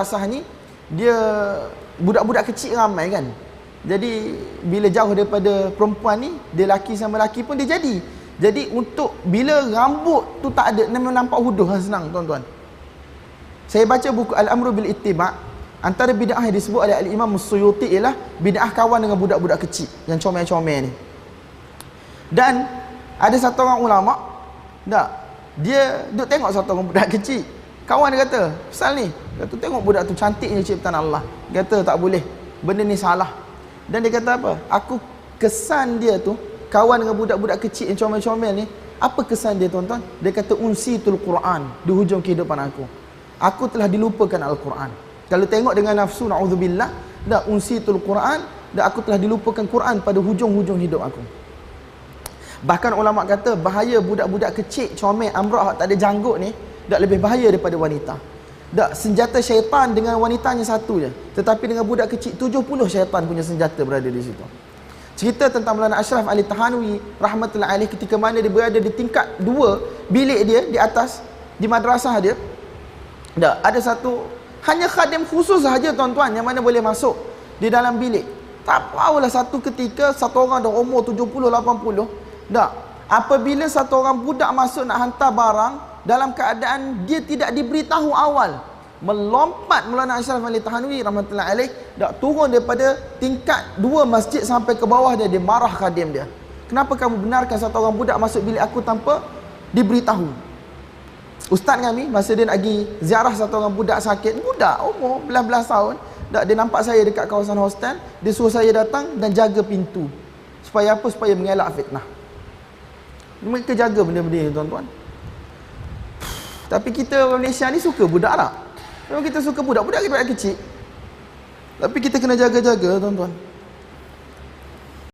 madrasah ni dia budak-budak kecil ramai kan. Jadi bila jauh daripada perempuan ni dia laki sama laki pun dia jadi. Jadi untuk bila rambut tu tak ada memang nampak huduh lah senang tuan-tuan. Saya baca buku Al-Amru Bil Ittiba' antara bid'ah yang disebut oleh Al-Imam Suyuti ialah bid'ah kawan dengan budak-budak kecil yang comel-comel ni. Dan ada satu orang ulama tak dia duk tengok satu orang budak kecil kawan dia kata pasal ni kata tengok budak tu cantiknya ciptaan Allah. Kata tak boleh benda ni salah. Dan dia kata apa? Aku kesan dia tu kawan dengan budak-budak kecil yang comel-comel ni apa kesan dia tuan-tuan? Dia kata unsi tul Quran di hujung kehidupan aku. Aku telah dilupakan Al-Quran. Kalau tengok dengan nafsu na'udzubillah dah unsi tul Quran dan aku telah dilupakan Quran pada hujung-hujung hidup aku. Bahkan ulama kata bahaya budak-budak kecil comel amrah tak ada janggut ni tak lebih bahaya daripada wanita. Tak senjata syaitan dengan wanitanya satu je. Tetapi dengan budak kecil 70 syaitan punya senjata berada di situ. Cerita tentang Maulana Ashraf Ali Tahanwi rahmatullahi alaih ketika mana dia berada di tingkat dua bilik dia di atas di madrasah dia. Tak ada satu hanya khadim khusus sahaja tuan-tuan yang mana boleh masuk di dalam bilik. Tak tahulah satu ketika satu orang dah umur 70 80 tak apabila satu orang budak masuk nak hantar barang dalam keadaan dia tidak diberitahu awal. Melompat Maulana Ashraf Ali Tahanwi rahmatullahi alaih dak turun daripada tingkat dua masjid sampai ke bawah dia dia marah khadim dia. Kenapa kamu benarkan satu orang budak masuk bilik aku tanpa diberitahu? Ustaz kami masa dia nak pergi ziarah satu orang budak sakit budak umur belas-belas tahun dak dia nampak saya dekat kawasan hostel dia suruh saya datang dan jaga pintu. Supaya apa? Supaya mengelak fitnah. Mereka jaga benda-benda ni tuan-tuan tapi kita Malaysia ni suka budak tak? Memang kita suka budak. Budak kita kecil. Tapi kita kena jaga-jaga tuan-tuan.